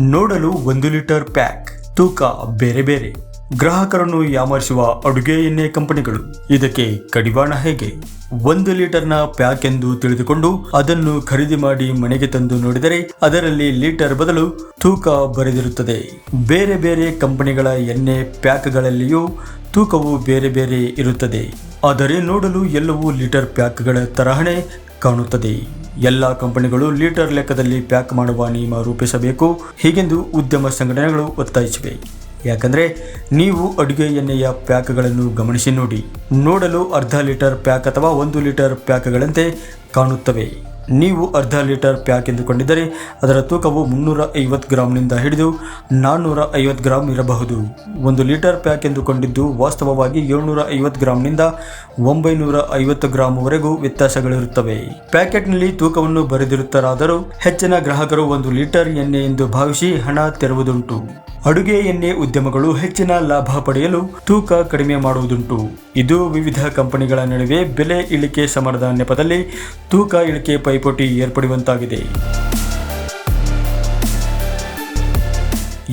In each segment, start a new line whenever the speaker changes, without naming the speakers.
ನೋಡಲು ಒಂದು litre pack. ತೂಕ ಬೇರೆ ಬೇರೆ. ಗ್ರಾಹಕರನ್ನು ಯಾಮರಿಸುವ ಅಡುಗೆ ಎಣ್ಣೆ ಕಂಪನಿಗಳು. ಇದಕ್ಕೆ ಕಡಿವಾಣ ಹೇಗೆ? ಒಂದು ಲೀಟರ್ನ ಪ್ಯಾಕ್ ಎಂದು ತಿಳಿದುಕೊಂಡು ಅದನ್ನು ಖರೀದಿ ಮಾಡಿ ಮನೆಗೆ ತಂದು ನೋಡಿದರೆ ಅದರಲ್ಲಿ ಲೀಟರ್ ಬದಲು ತೂಕ ಬರೆದಿರುತ್ತದೆ. ಬೇರೆ ಬೇರೆ ಕಂಪನಿಗಳ ಎಣ್ಣೆ ಪ್ಯಾಕ್ಗಳಲ್ಲಿಯೂ ತೂಕವು ಬೇರೆ ಬೇರೆ ಇರುತ್ತದೆ. ಆದರೆ ನೋಡಲು ಎಲ್ಲವೂ ಲೀಟರ್ ಪ್ಯಾಕ್ಗಳ ತರಹಣೆ ಕಾಣುತ್ತದೆ. ಎಲ್ಲ ಕಂಪನಿಗಳು ಲೀಟರ್ ಲೆಕ್ಕದಲ್ಲಿ ಪ್ಯಾಕ್ ಮಾಡುವ ನಿಯಮ ರೂಪಿಸಬೇಕು. ಹೀಗೆಂದು ಉದ್ಯಮ ಸಂಘಟನೆಗಳು ಒತ್ತಾಯಿಸಿವೆ. ಯಾಕಂದ್ರೆ ನೀವು ಅಡುಗೆ ಎಣ್ಣೆಯ ಪ್ಯಾಕ್ಗಳನ್ನು ಗಮನಿಸಿ ನೋಡಿ. ನೋಡಲು ಅರ್ಧ ಲೀಟರ್ ಪ್ಯಾಕ್ ಅಥವಾ ಒಂದು ಲೀಟರ್ ಪ್ಯಾಕ್ಗಳಂತೆ ಕಾಣುತ್ತವೆ. ನೀವು ಅರ್ಧ ಲೀಟರ್ ಪ್ಯಾಕ್ ಎಂದುಕೊಂಡಿದ್ದರೆ ಅದರ ತೂಕವು ಮುನ್ನೂರ ಐವತ್ತು ಗ್ರಾಮ್ನಿಂದ ಹಿಡಿದು ನಾನ್ನೂರ ಐವತ್ತು ಗ್ರಾಂ ಇರಬಹುದು. ಒಂದು ಲೀಟರ್ ಪ್ಯಾಕ್ ಎಂದುಕೊಂಡಿದ್ದು ವಾಸ್ತವವಾಗಿ ಏಳ್ನೂರ ಐವತ್ತು ಗ್ರಾಮ್ನಿಂದ ಒಂಬೈನೂರ ಐವತ್ತು ಗ್ರಾಂವರೆಗೂ ವ್ಯತ್ಯಾಸಗಳಿರುತ್ತವೆ. ಪ್ಯಾಕೆಟ್ನಲ್ಲಿ ತೂಕವನ್ನು ಬರೆದಿರುತ್ತಾರಾದರೂ ಹೆಚ್ಚಿನ ಗ್ರಾಹಕರು ಒಂದು ಲೀಟರ್ ಎಣ್ಣೆ ಎಂದು ಭಾವಿಸಿ ಹಣ ತೆರುವುದುಂಟು. ಅಡುಗೆ ಎಣ್ಣೆ ಉದ್ಯಮಗಳು ಹೆಚ್ಚಿನ ಲಾಭ ಪಡೆಯಲು ತೂಕ ಕಡಿಮೆ ಮಾಡುವುದುಂಟು. ಇದು ವಿವಿಧ ಕಂಪನಿಗಳ ನಡುವೆ ಬೆಲೆ ಇಳಿಕೆ ಸಮರದ ನೆಪದಲ್ಲಿ ತೂಕ ಇಳಿಕೆ ಪೈಪೋಟಿ ಏರ್ಪಡುವಂತಾಗಿದೆ.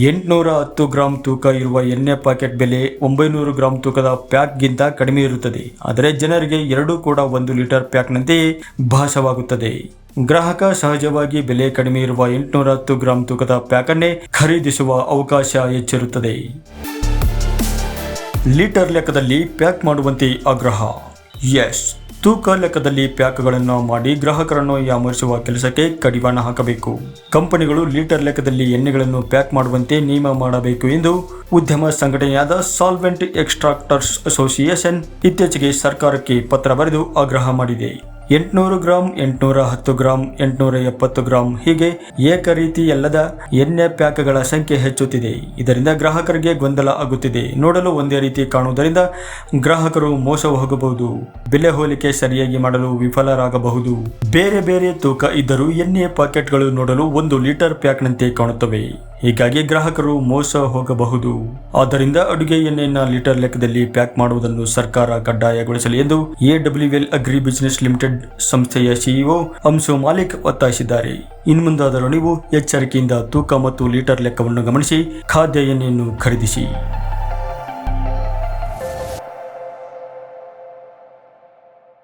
ಎಂಟುನೂರ ಹತ್ತು ಗ್ರಾಂ ತೂಕ ಇರುವ ಎಣ್ಣೆ ಪ್ಯಾಕೆಟ್ ಬೆಲೆ ಒಂಬೈನೂರು ಗ್ರಾಂ ತೂಕದ ಪ್ಯಾಕ್ಗಿಂತ ಕಡಿಮೆ ಇರುತ್ತದೆ. ಆದರೆ ಜನರಿಗೆ ಎರಡೂ ಕೂಡ ಒಂದು ಲೀಟರ್ ಪ್ಯಾಕ್ನಂತೆಯೇ ಭಾಸವಾಗುತ್ತದೆ. ಗ್ರಾಹಕ ಸಹಜವಾಗಿ ಬೆಲೆ ಕಡಿಮೆ ಇರುವ ಎಂಟುನೂರ ಹತ್ತು ಗ್ರಾಂ ತೂಕದ ಪ್ಯಾಕನ್ನೇ ಖರೀದಿಸುವ ಅವಕಾಶ ಹೆಚ್ಚಿರುತ್ತದೆ. ಲೀಟರ್ ಲೆಕ್ಕದಲ್ಲಿ ಪ್ಯಾಕ್ ಮಾಡುವಂತೆ ಆಗ್ರಹ. ಎಸ್. ತೂಕ ಲೆಕ್ಕದಲ್ಲಿ ಪ್ಯಾಕ್ಗಳನ್ನು ಮಾಡಿ ಗ್ರಾಹಕರನ್ನು ಯಾಮರಿಸುವ ಕೆಲಸಕ್ಕೆ ಕಡಿವಾಣ ಹಾಕಬೇಕು. ಕಂಪನಿಗಳು ಲೀಟರ್ ಲೆಕ್ಕದಲ್ಲಿ ಎಣ್ಣೆಗಳನ್ನು ಪ್ಯಾಕ್ ಮಾಡುವಂತೆ ನಿಯಮ ಮಾಡಬೇಕು ಎಂದು ಉದ್ಯಮ ಸಂಘಟನೆಯಾದ ಸಾಲ್ವೆಂಟ್ ಎಕ್ಸ್ಟ್ರಾಕ್ಟರ್ಸ್ ಅಸೋಸಿಯೇಷನ್ ಇತ್ತೀಚೆಗೆ ಸರ್ಕಾರಕ್ಕೆ ಪತ್ರ ಬರೆದು ಆಗ್ರಹ ಮಾಡಿದೆ. ಎಂಟುನೂರು ಗ್ರಾಂ, ಎಂಟುನೂರ ಹತ್ತು ಗ್ರಾಂ, ಎಂಟುನೂರ ಎಪ್ಪತ್ತು ಗ್ರಾಂ. ಹೀಗೆ ಏಕ ರೀತಿಯಲ್ಲದ ಎಣ್ಣೆ ಪ್ಯಾಕ್ಗಳ ಸಂಖ್ಯೆ ಹೆಚ್ಚುತ್ತಿದೆ. ಇದರಿಂದ ಗ್ರಾಹಕರಿಗೆ ಗೊಂದಲ ಆಗುತ್ತಿದೆ. ನೋಡಲು ಒಂದೇ ರೀತಿ ಕಾಣುವುದರಿಂದ ಗ್ರಾಹಕರು ಮೋಸ ಹೋಗಬಹುದು. ಬೆಲೆ ಹೋಲಿಕೆ ಸರಿಯಾಗಿ ಮಾಡಲು ವಿಫಲರಾಗಬಹುದು. ಬೇರೆ ಬೇರೆ ತೂಕ ಇದ್ದರೂ ಎಣ್ಣೆ ಪ್ಯಾಕೆಟ್ಗಳು ನೋಡಲು ಒಂದು ಲೀಟರ್ ಪ್ಯಾಕ್ನಂತೆ ಕಾಣುತ್ತವೆ. ಹೀಗಾಗಿ ಗ್ರಾಹಕರು ಮೋಸ ಹೋಗಬಹುದು. ಆದ್ದರಿಂದ ಅಡುಗೆ ಎಣ್ಣೆಯನ್ನ ಲೀಟರ್ ಲೆಕ್ಕದಲ್ಲಿ ಪ್ಯಾಕ್ ಮಾಡುವುದನ್ನು ಸರ್ಕಾರ ಕಡ್ಡಾಯಗೊಳಿಸಲಿ ಎಂದು ಎಡಬ್ಲ್ಯೂಎಲ್ ಅಗ್ರಿ ಬಿಸಿನೆಸ್ ಲಿಮಿಟೆಡ್ ಸಂಸ್ಥೆಯ ಸಿಇಒ ಅಂಶು ಮಾಲಿಕ್ ಒತ್ತಾಯಿಸಿದ್ದಾರೆ. ಇನ್ನು ಮುಂದಾದರೂ ನೀವು ಎಚ್ಚರಿಕೆಯಿಂದ ತೂಕ ಮತ್ತು ಲೀಟರ್ ಲೆಕ್ಕವನ್ನು ಗಮನಿಸಿ, ಖಾದ್ಯ ಎಣ್ಣೆಯನ್ನು ಖರೀದಿಸಿ.